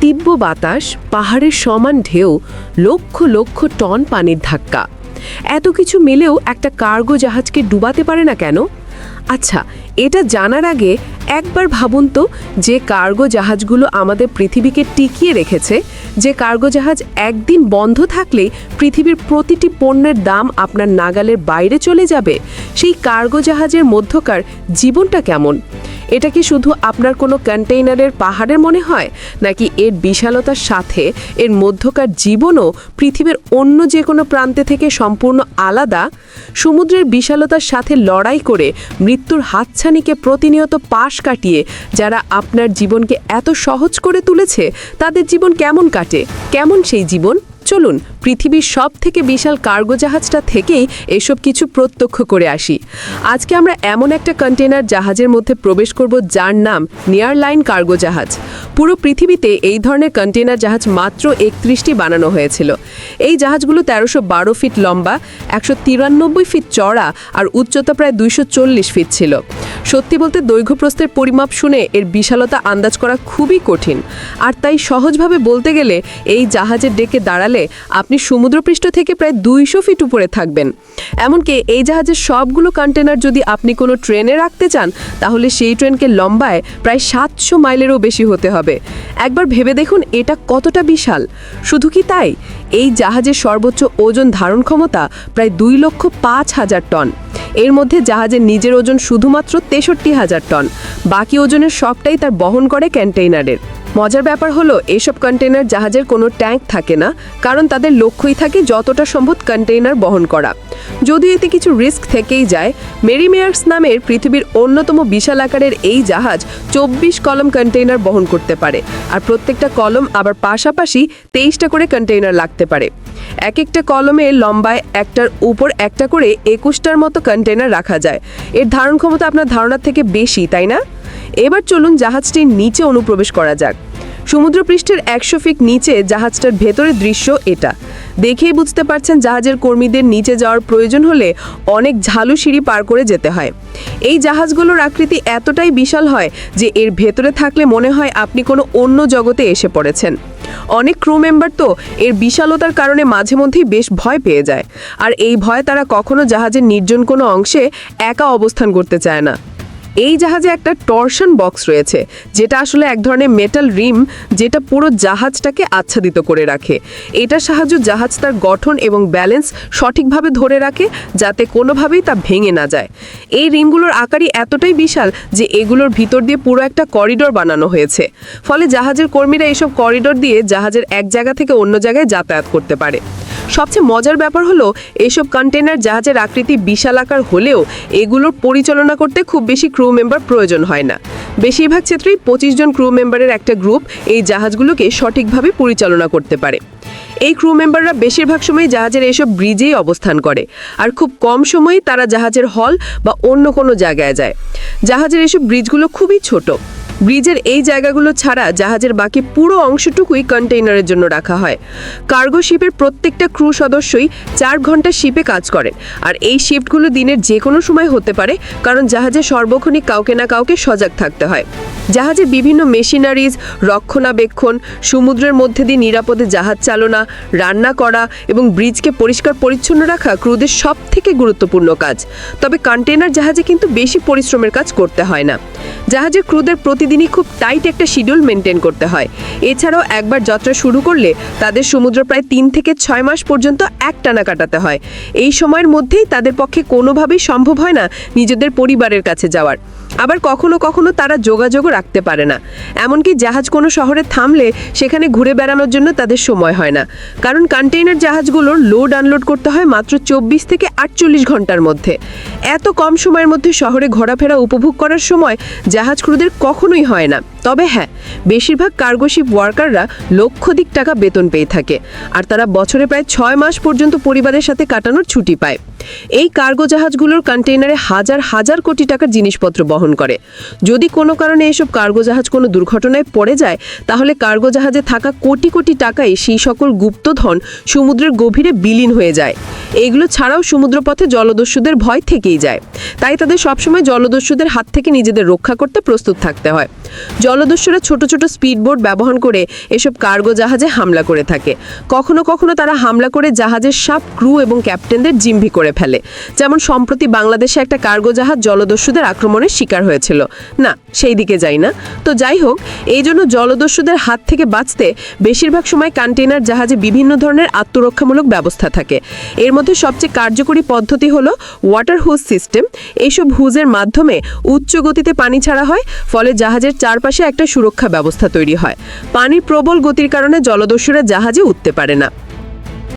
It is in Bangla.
তীব্র বাতাস, পাহাড়ের সমান ঢেউ, লক্ষ লক্ষ টন পানির ধাক্কা। এত কিছু মিলেও একটা কার্গো জাহাজকে ডুবাতে পারে না কেন? আচ্ছা এটা জানার আগে একবার ভাবুন তো যে কার্গো জাহাজগুলো আমাদের পৃথিবীকে টিকিয়ে রেখেছে, যে কার্গো জাহাজ একদিন বন্ধ থাকলে পৃথিবীর প্রতিটি পণ্যের দাম আপনার নাগালের বাইরে চলে যাবে। সেই কার্গো জাহাজের মধ্যকার জীবনটা কেমন? এটা কি শুধু আপনার কোনো কন্টেইনারের পাহাড়ের মনে হয়, নাকি এর বিশালতার সাথে এর মধ্যকার জীবনও পৃথিবীর অন্য যে কোনো প্রান্তে থেকে সম্পূর্ণ আলাদা? সমুদ্রের বিশালতার সাথে লড়াই করে মৃত্যুর হাতছানিকে প্রতিনিয়ত পাশ কাটিয়ে যারা আপনার জীবনকে এত সহজ করে তুলেছে, তাদের জীবন কেমন কাটে? কেমন সেই জীবন? চলুন, পৃথিবীর সব থেকে বিশাল কার্গো জাহাজটা থেকেই এসব কিছু প্রত্যক্ষ করে আসি। আজকে আমরা এমন একটা কন্টেনার জাহাজের মধ্যে প্রবেশ করব যার নাম নিয়ার লাইন কার্গো জাহাজ। পুরো পৃথিবীতে এই ধরনের কন্টেনার জাহাজ মাত্র একত্রিশটি বানানো হয়েছিল। এই জাহাজগুলো তেরোশো ফিট লম্বা, একশো তিরানব্বই ফিট চড়া আর উচ্চতা প্রায় দুইশো চল্লিশ ফিট ছিল। সত্যি বলতে দৈর্ঘ্যপ্রস্থের পরিমাপ শুনে এর বিশালতা আন্দাজ করা খুবই কঠিন। আর তাই সহজভাবে বলতে গেলে এই জাহাজের ডেকে দাঁড়ালে আপনি সমুদ্রপৃষ্ঠ থেকে প্রায় দুইশো ফিট উপরে থাকবেন। এমনকি এই জাহাজের সবগুলো কন্টেনার যদি আপনি কোনো ট্রেনে রাখতে চান, তাহলে সেই ট্রেনকে লম্বায় প্রায় সাতশো মাইলেরও বেশি হতে হবে। একবার ভেবে দেখুন এটা কতটা বিশাল। শুধু কি তাই? এই জাহাজের সর্বোচ্চ ওজন ধারণ ক্ষমতা প্রায় দুই লক্ষ পাঁচ হাজার টন। এর মধ্যে জাহাজের নিজের ওজন শুধুমাত্র তেষট্টি হাজার টন। বাকি ওজনের সবটাই তার বহন করে কন্টেইনারের মজার ব্যাপার হলো, এসব কন্টেইনার জাহাজের কোনো ট্যাঙ্ক থাকে না, কারণ তাদের লক্ষ্যই থাকে যতটা সম্ভব কন্টেইনার বহন করা। যদিও এতে কিছু রিস্ক থেকেই যায়, মেরি মেয়ার্স নামের পৃথিবীর অন্যতম বিশাল আকারের এই জাহাজ চব্বিশ কলম কন্টেইনার বহন করতে পারে, আর প্রত্যেকটা কলম আবার পাশাপাশি তেইশটা করে কন্টেইনার লাগতে পারে। এক একটা কলমে লম্বায় একটার উপর একটা করে একুশটার মতো কন্টেইনার রাখা যায়। এর ধারণ ক্ষমতা আপনার ধারণার থেকে বেশি, তাই না? এবার চলুন জাহাজটির নিচে অনুপ্রবেশ করা যাক। সমুদ্রপৃষ্ঠের একশো ফিট নিচে জাহাজটার ভেতরের দৃশ্য এটা। দেখেই বুঝতে পারছেন জাহাজের কর্মীদের নিচে যাওয়ার প্রয়োজন হলে অনেক ঝালু সিঁড়ি পার করে যেতে হয়। এই জাহাজগুলোর আকৃতি এতটাই বিশাল হয় যে এর ভেতরে থাকলে মনে হয় আপনি কোনো অন্য জগতে এসে পড়েছেন। অনেক ক্রু মেম্বার তো এর বিশালতার কারণে মাঝে মধ্যেই বেশ ভয় পেয়ে যায়। আর এই ভয় তারা কখনো জাহাজের নির্জন কোনো অংশে একা অবস্থান করতে চায় না। এই জাহাজে একটা টর্শন বক্স রয়েছে, যেটা আসলে এক ধরনের মেটাল রিম যেটা পুরো জাহাজটাকে আচ্ছাদিত করে রাখে। এটার সাহায্য জাহাজ তার গঠন এবং ব্যালেন্স সঠিকভাবে ধরে রাখে, যাতে কোনোভাবেই তা ভেঙে না যায়। এই রিমগুলোর আকারই এতটাই বিশাল যে এগুলোর ভিতর দিয়ে পুরো একটা করিডোর বানানো হয়েছে। ফলে জাহাজের কর্মীরা এসব করিডোর দিয়ে জাহাজের এক জায়গা থেকে অন্য জায়গায় যাতায়াত করতে পারে। সবচেয়ে মজার ব্যাপার হলো, এসব কন্টেনার জাহাজের আকৃতি বিশাল আকার হলেও এগুলোর পরিচালনা করতে খুব বেশি ক্রু মেম্বার প্রয়োজন হয় না। বেশিরভাগ ক্ষেত্রেই পঁচিশ জন ক্রু মেম্বারের একটা গ্রুপ এই জাহাজগুলোকে সঠিকভাবে পরিচালনা করতে পারে। এই ক্রু মেম্বাররা বেশিরভাগ সময় জাহাজের এসব ব্রিজেই অবস্থান করে আর খুব কম সময়ে তারা জাহাজের হল বা অন্য কোনো জায়গায় যায়। জাহাজের এসব ব্রিজগুলো খুবই ছোট। ব্রিজের এই জায়গাগুলো ছাড়া জাহাজের বাকি পুরো অংশটুকুই কন্টেইনারের জন্য রাখা হয়। কার্গো শিপের প্রত্যেকটা ক্রু সদস্যই চার ঘণ্টা শিপে কাজ করেন আর এই শিফটগুলো দিনের যে কোনো সময় হতে পারে, কারণ জাহাজে সর্বক্ষণিক কাউকে না কাউকে সজাগ থাকতে হয়। জাহাজে বিভিন্ন মেশিনারিজ, রক্ষণাবেক্ষণ, সমুদ্রের মধ্যে দিয়ে নিরাপদে জাহাজ চালনা, রান্না করা এবং ব্রিজকে পরিষ্কার পরিচ্ছন্ন রাখা ক্রুদের সব থেকে গুরুত্বপূর্ণ কাজ। তবে কন্টেনার জাহাজে কিন্তু বেশি পরিশ্রমের কাজ করতে হয় না। জাহাজের ক্রুদের প্রতিদিনই খুব টাইট একটা শিডিউল মেনটেন করতে হয়। এছাড়াও একবার যাত্রা শুরু করলে তাদের সমুদ্র প্রায় তিন থেকে ছয় মাস পর্যন্ত এক টানা কাটাতে হয়। এই সময়ের মধ্যেই তাদের পক্ষে কোনোভাবেই সম্ভব হয় না নিজেদের পরিবারের কাছে যাওয়ার। আবার কখনো কখনো তারা যোগাযোগও রাখতে পারে না। এমনকি জাহাজ কোনো শহরে থামলে সেখানে ঘুরে বেড়ানোর জন্য তাদের সময় হয় না। কারণ কন্টেইনার জাহাজগুলোর লোড আনলোড করতে হয় মাত্র চব্বিশ থেকে আটচল্লিশ ঘণ্টার মধ্যে। এত কম সময়ের মধ্যে শহরে ঘোরাফেরা উপভোগ করার সময় জাহাজ ক্রুদের কখনোই হয় না। তবে হ্যাঁ বেশিরভাগ কার্গোশিপ ওয়ার্কাররা লক্ষাধিক টাকা বেতন পেয়ে থাকে আর তারা বছরে প্রায় ছয় মাস পর্যন্ত পরিবারের সাথে কাটানোর ছুটি পায়। এই কার্গো জাহাজগুলোর কন্টেইনারে হাজার হাজার কোটি টাকার জিনিসপত্র বহন বহন করে। যদি কোনো কারণে এসব কার্গো জাহাজ কোনো দুর্ঘটনায় পড়ে যায়, তাহলে কার্গো জাহাজে থাকা কোটি কোটি টাকাই সেই সকল গুপ্তধন সমুদ্রের গভীরে বিলীন হয়ে যায়। এইগুলো ছাড়াও সমুদ্রপথে জলদস্যুদের ভয় থেকেই যায়। তাই তাদের সবসময় জলদস্যুদের হাত থেকে নিজেদের রক্ষা করতে প্রস্তুত থাকতে হয়। জলদস্যুরা ছোট ছোট স্পিডবোট ব্যবহার করে এসব কার্গো জাহাজে হামলা করে থাকে। কখনো কখনো তারা হামলা করে জাহাজের সাপ ক্রু এবং ক্যাপ্টেনদের জিম্ভি করে ফেলে। যেমন সম্প্রতি বাংলাদেশে একটা কার্গো জাহাজ জলদস্যুদের আক্রমণের শিকার হয়েছিল। না, সেই দিকে যাই না। তো যাই হোক, এই জন্য জলদস্যুদের হাত থেকে বাঁচতে বেশিরভাগ সময় কন্টেইনার জাহাজে বিভিন্ন ধরনের আত্মরক্ষামূলক ব্যবস্থা থাকে। এর মধ্যে সবচেয়ে কার্যকরী পদ্ধতি হলো ওয়াটার হুজ সিস্টেম এইসব হুজের মাধ্যমে উচ্চ গতিতে পানি ছাড়া হয়, ফলে জাহাজের চারপাশে একটা সুরক্ষা ব্যবস্থা তৈরি হয়। পানির প্রবল গতির কারণে জলদস্যুরা জাহাজে উঠতে পারে না।